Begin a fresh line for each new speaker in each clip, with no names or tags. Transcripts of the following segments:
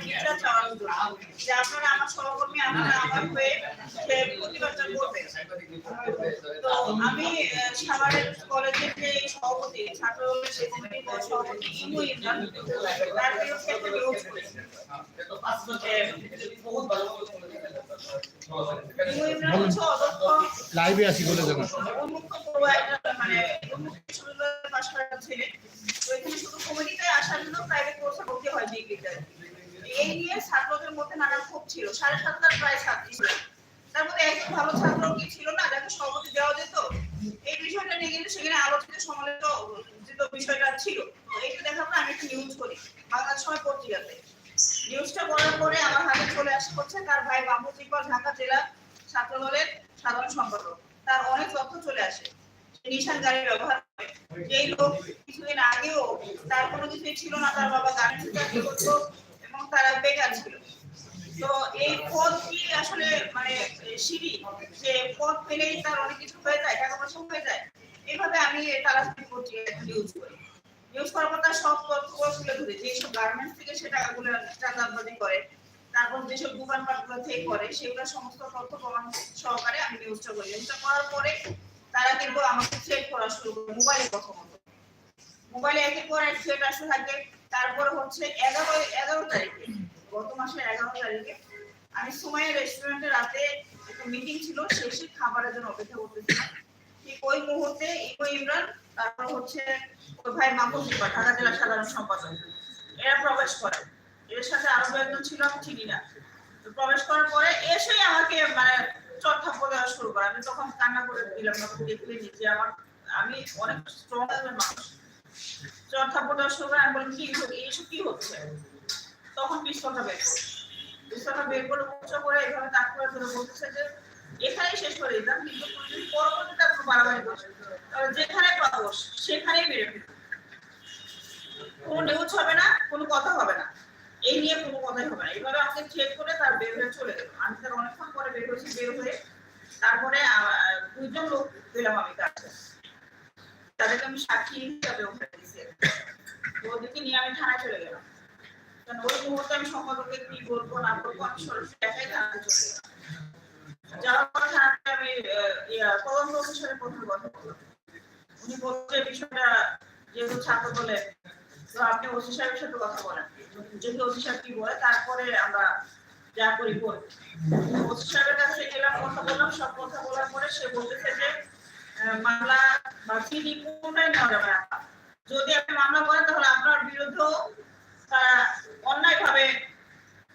বিচার চাওয়ার যে আপনারা আমার সহকর্মী আপনারা আমার হয়ে প্রতিবাদটা করবেন। তো আমি সাভারের কলেজের যে সভাপতি ছাত্র সে সভাপতি ইমু ইমরান তার বিরুদ্ধে একটা নিউজ করেছি। ইমু ইমরান হচ্ছে অদক্ষ
লাইভে আসি বলে দেবো
মানে পাশ ছেলে। এখানে শুধু কমিটিতে আসার জন্য প্রাইভেট কোর্সে ভর্তি হয় ডিগ্রিতে এই নিয়ে ছাত্রদের মধ্যে নানা ক্ষোভ ছিল। সাড়ে সাতটার প্রায় ছাত্রী ছিল। তার মধ্যে একজন ভালো ছাত্র কি ছিল না, যাকে সভাপতি দেওয়া যেত, এই বিষয়টা নিয়ে কিন্তু সেখানে আলোচিত সমালোচিত বিষয়টা ছিল। এইটা দেখার আমি একটা নিউজ করি। বাংলাদেশ সময় পত্রিকাতে। নিউজটা করার পরে আমার হাতে চলে আসে হচ্ছে তার ভাই মাহমুদ ইকবাল, ঢাকা জেলা ছাত্র দলের সাধারণ সম্পাদক। তার অনেক তথ্য চলে আসে। নিশান গাড়ি ব্যবহার করে। যেই লোক কিছুদিন আগেও তার কোনো কিছুই ছিল না, তার বাবা চাকরি করতো তারা বেকার ছিল। তো এই পদ কি আসলে মানে সিঁড়ি? যে পদ পেলেই তার অনেক কিছু হয়ে যায়, টাকা পয়সা হয়ে যায়? এইভাবে আমি তালাশি পত্রিকা নিউজ করি। নিউজ করার পর তার সব তথ্যগুলো তুলে ধরে, যে সব গার্মেন্টস থেকে সে টাকাগুলো চাঁদাবাজি করে, তারপর যেসব দোকানপাটগুলো থেকে করে, সেগুলো সমস্ত তথ্য প্রমাণ সহকারে আমি নিউজটা করি। নিউজটা করার পরে তারা কিন্তু আমাকে চেক করা শুরু করে মোবাইলে প্রথমত মোবাইলে একের পর এক থ্রেট আসতে থাকে। তারপরে হচ্ছে এগারো এগারো তারিখে, গত মাসের এগারো তারিখে আমি সময়ের রেস্টুরেন্টে রাতে একটা মিটিং ছিল, শেষে খাবারের জন্য অপেক্ষা করতেছিলাম। ঠিক ওই মুহূর্তে ইকো ইমরান, তারপর হচ্ছে ওই ভাই মাহবুব ঢাকা জেলা সাধারণ সম্পাদক, এরা প্রবেশ করে। এর সাথে আরও একজন ছিল, আমি চিনি না। প্রবেশ করার পরে এসেই আমাকে মানে চটথাপ্পড় দেওয়া শুরু করে। আমি তখন কান্না করে দিলাম দেখলে যে আমার, আমি অনেক স্ট্রং মানুষ। করে আমি কি এইসব কি হচ্ছে? তখন পিস্তলটা বের পিস্তলটা বের করে উচ্চ করে এইভাবে তাক করে ধরে যে, এখানেই শেষ করে দিতাম কিন্তু পরবর্তীতে বাড়াবাড়ি যেখানে সেখানেই কোনো নিউজ হবে না, কোনো কথা হবে না। এই নিয়ে কোনো কথাই হবে না। এইভাবে আমাকে চেক করে তার বের হয়ে চলে গেল। আমি তার অনেকক্ষণ পরে বের হয়েছি, বের হয়ে তারপরে দুইজন লোক পেলাম আমি কাছে। তাদেরকে আমি সাক্ষী হিসাবে উঠে দিয়েছি ওদেরকে নিয়ে আমি থানায় চলে গেলাম। কারণ ওই মুহূর্তে আমি সম্পাদককে কি বলব, না বলব, আমি চলে গেলাম। যাওয়ার পর আমি তদন্ত অফিসারের কথা বললাম। উনি বলছে বিষয়টা যেহেতু ছাত্র বলে, তো আপনি ওসি সাহেবের সাথে কথা বলেন। যদি ওসি সাহেব কি বলে, তারপরে আমরা যা করি করি ওসি সাহেবের কাছে গেলাম, কথা বললাম, সব কথা বলার পরে সে বলতেছে যে মামলা বা সিডি কোনটাই নেওয়া যাবে না। যদি আপনি মামলা করেন, তাহলে আপনার বিরুদ্ধেও তারা অন্যায় ভাবে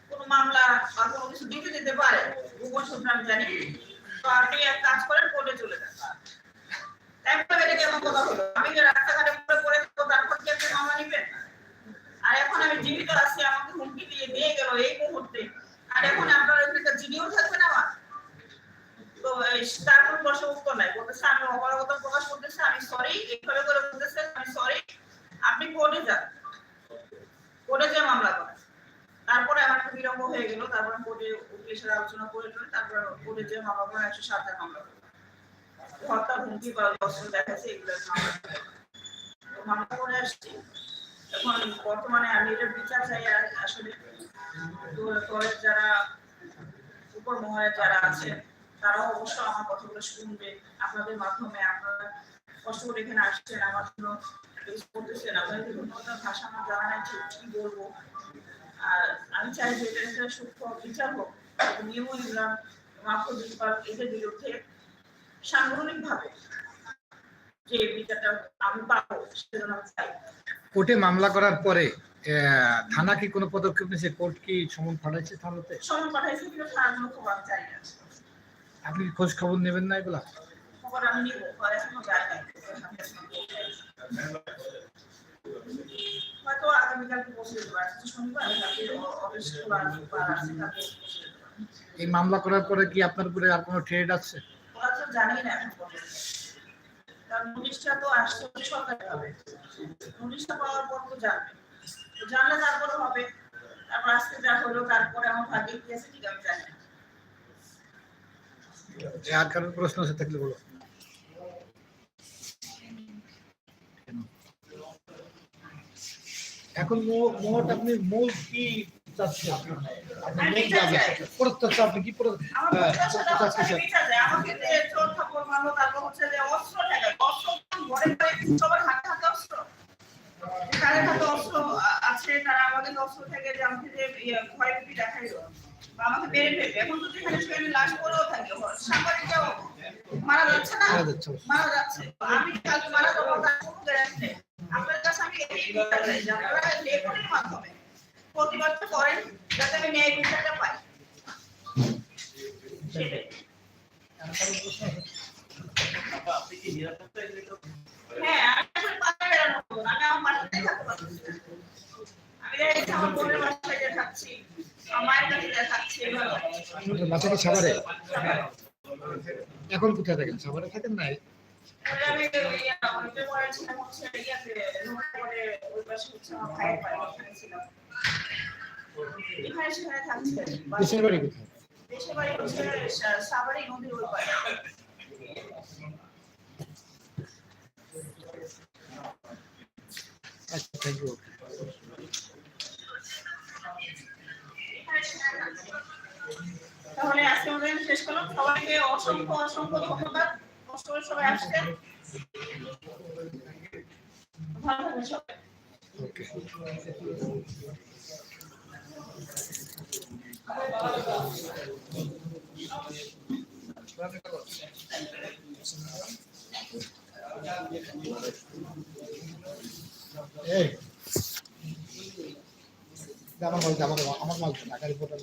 কোনো মামলা বা কোনো কিছু দিতে দিতে পারে। ভূগোল সূত্র আমি জানি। তো আপনি এক কাজ করেন, কোর্টে চলে যান। তারপরে এটা কেমন কথা হলো। আমি যে রাস্তাঘাটে পড়ে পড়ে থাকব তারপর কি আপনি মামলা নিবেন আর এখন আমি জীবিত আছি আমাকে হুমকি দিয়ে নিয়ে গেল এই মুহূর্তে আর এখন আপনার ওইখানে জিডিও থাকবে না আমার তো এই তারপর বসে উত্তর নাই বলতেছে আমি অপারগতা প্রকাশ করতেছে আমি সরি করে বলতেছে, আমি সরি আপনি কোর্টে যান। কোর্টে যে মামলা করেন। তারপরে আমার একটু বিলম্ব হয়ে গেল, তারপরে কোর্টে উকিলের আলোচনা করে নিলাম, তারপরে কোর্টে যে মামলা করেন একশো সাতের মামলা করেন হত্যা হুমকি বা অস্ত্র দেখাচ্ছে এগুলোর মামলা করে। আসছি। এখন বর্তমানে আমি এটার বিচার চাই আসলে যারা উপর মহলে যারা আছে তারাও অবশ্য আমার কথাগুলো শুনবে আপনাদের মাধ্যমে আপনারা কষ্ট করে এখানে আসছেন আমার জন্য করতেছেন আপনাদের ভাষা আমার জানা নাই ঠিক কি বলব? আর আমি চাই যে এটা একটা সূক্ষ্ম বিচার হোক নিয়ম ইসলাম মাহফুজ ইকবাল এদের বিরুদ্ধে যে বিচারটা আমি পাবো সেজন্য আমি চাই।
কোর্টে মামলা করার পরে থানা কি কোনো পদক্ষেপ নিয়েছে? কোর্ট কি সমন পাঠাইছে থানাতে?
সময় পাঠাইছে কিন্তু থানার কোনো খবর চাই না।
আপনি খোঁজ খবর নেবেন না এগুলা। এই মামলা করার পরে কি আপনার উপরে আর কোনো ট্রেড আছে?
জানেই না এখন পর্যন্ত। কারণ নোটিশটা তো আসছে সরকারি হবে। নোটিশটা পাওয়ার পর তো জানবে। জানলে তারপরে হবে। তারপর আজকে যা হলো তারপরে আমার ভাগ্যে কি আছে ঠিক আমি জানি না।
আর কারোর প্রশ্ন আছে থাকলে বলো। এখন মোট আপনি মূল কি আপনি
আছে তারা আমাদের অস্ত্র থেকে যে আমাকে যে ইয়ে ভয়ভীতি দেখাইলো। আমাকে মেরে ফেলবে। এখন তো যেখানে সেখানে লাশ পড়েও থাকে সাংবাদিকরাও মারা যাচ্ছে না?
মারা যাচ্ছে।
মারা যাচ্ছে। তো আমি কালকে মারা যাব তার কোনো গ্যারান্টি নেই। আপনার কাছে আমি এই বিচার চাই যে আপনারা লেখনের মাধ্যমে প্রতিবাদটা করেন যাতে আমি ন্যায় বিচারটা পাই। সেটাই আমি আসলে পাশে বেড়ানো হতো না। আমি আমার বাসাতেই থাকতে পারছি না। আমি দেখা যাচ্ছে আমার বোনের বাসায় গিয়ে থাকছি আমার মায়ের কাছে গিয়ে থাকছি এভাবে
আপনার বাসা কি সাভারে এখন কোথায় থাকেন সাভারে থাকেন না
তাহলে আমি ওই আমার যে পরে ছিলাম হচ্ছে ইয়াতে নোয়াখালীতে ওই পাশে ওখানে ছিলাম এখানে সেখানে থাকছি
দেশের বাড়ি কোথায়
দেশের বাড়ি সাভারে
আচ্ছা থ্যাংক ইউ
তাহলে আজকে আমাদের শেষ করলাম। সবাইকে অসংখ্য অসংখ্য ধন্যবাদ। কষ্ট সবাই
ওকে এই আমার মাল আমার মাল ঢাকার রিপোর্টার